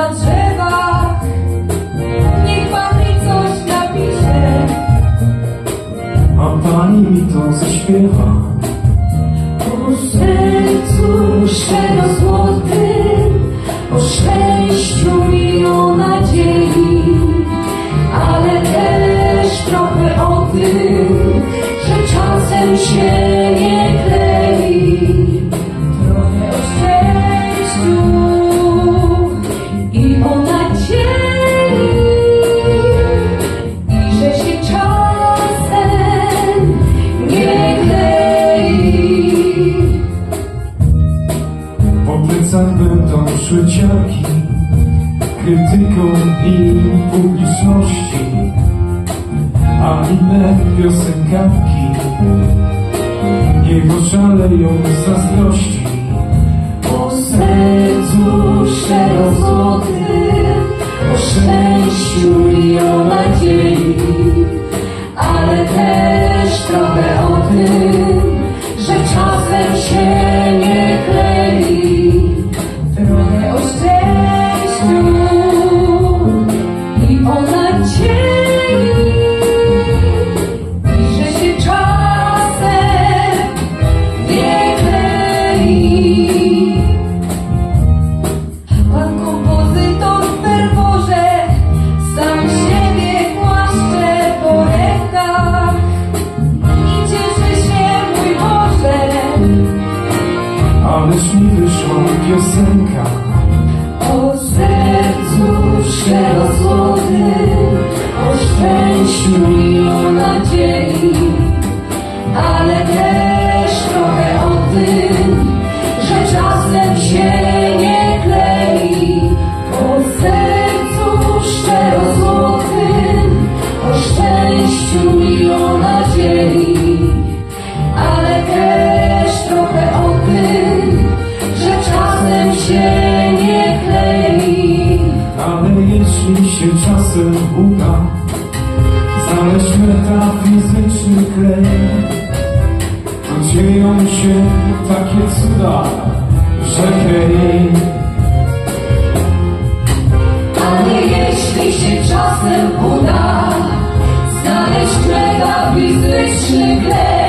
na drzewa, niech pani mi to zaśpiewa. O sercu szczero złotym, o szczęściu i o nadziei, ale też trochę o tym, że czasem się Krytyką i publiczności A inne piosenkarki Niech oszaleją z zazdrości. O sercu szczero złotym, o szczęściu piosenka O sercu szczero złotym, o szczęściu i o nadziei, ale też trochę o tym, że czasem się nie klei. O sercu szczero złotym, o szczęściu i o nadziei, jeśli się czasem uda. Znaleźć metafizyczny klej. To dzieją się takie cuda Że hej. Ale jeśli się czasem uda znaleźć metafizyczny klej,